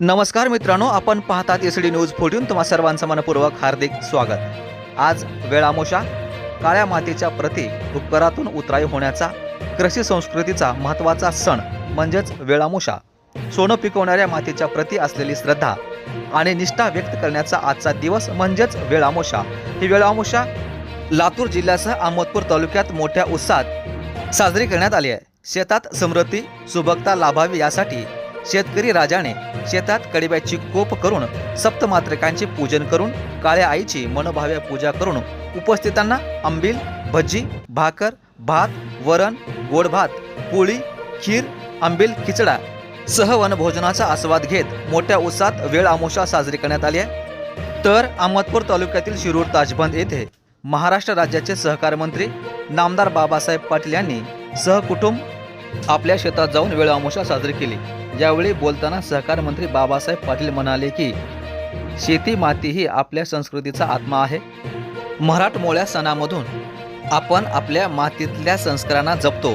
नमस्कार मित्रांनो आपण पाहतात एस डी न्यूज फोर्टीन तुम्हा सर्वांचं मनपूर्वक हार्दिक स्वागत. आज वेळामोशा काळ्या मातीच्या प्रती उपकरातून उतराई होण्याचा कृषी संस्कृतीचा महत्त्वाचा सण म्हणजेच वेळामोशा. सोनं पिकवणाऱ्या मातीच्या प्रती असलेली श्रद्धा आणि निष्ठा व्यक्त करण्याचा आजचा दिवस म्हणजेच वेळामोशा. ही वेळामोशा लातूर जिल्ह्यासह अहमदपूर तालुक्यात मोठ्या उत्साहात साजरी करण्यात आली आहे. शेतात समृद्धी सुबकता लाभावी यासाठी शेतकरी राजाने शेतात कडब्याची कोप करून सप्तमात्रकांचे पूजन करून काळ्या आईची मनोभाव्य पूजा करून उपस्थितांना आंबील भजी भाकर भात वरण गोड भात पोळी खीर आंबील खिचडा सह वनभोजनाचा आस्वाद घेत मोठ्या उत्साहात वेळ आमोशा साजरी करण्यात आली आहे. तर अहमदपूर तालुक्यातील शिरूर ताजबंद येथे महाराष्ट्र राज्याचे सहकार मंत्री नामदार बाबासाहेब पाटील यांनी सहकुटुंब आपल्या शेतात जाऊन वेळ साजरी केली. यावेळी बोलताना सहकार मंत्री बाबासाहेब पाटील म्हणाले की शेती माती ही आपल्या संस्कृतीचा आत्मा आहे. मराठमोळ्या सणामधून आपण आपल्या मातीतल्या संस्कारांना जपतो.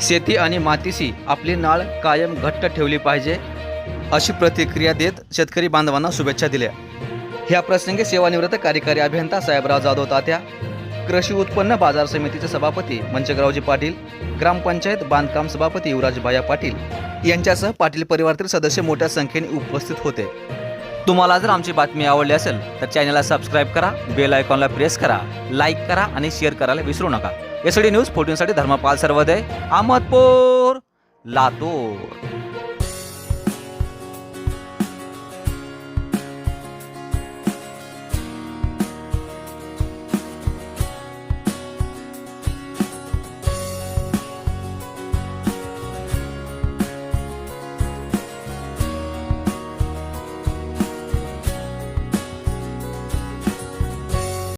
शेती आणि मातीशी आपली नाळ कायम घट्ट ठेवली पाहिजे अशी प्रतिक्रिया देत शेतकरी बांधवांना शुभेच्छा दिल्या. ह्या प्रसंगी सेवानिवृत्त कार्यकारी अभियंता साहेबराव जाधव तात्या कृषी उत्पन्न बाजार समितीचे सभापती मंचगरावजी पाटील ग्रामपंचायत बांधकाम सभापती युवराजभाया पाटील यांच्यासह पाटील परिवारातील सदस्य मोठ्या संख्येने उपस्थित होते. तुम्हाला जर आमची बातमी आवडली असेल तर चॅनलला सबस्क्राईब करा बेल आयकॉनला प्रेस करा लाईक करा आणि शेअर करायला विसरू नका. एसडी न्यूज फोर्टीनसाठी धर्मपाल सर्वदय अहमदपूर लातूर.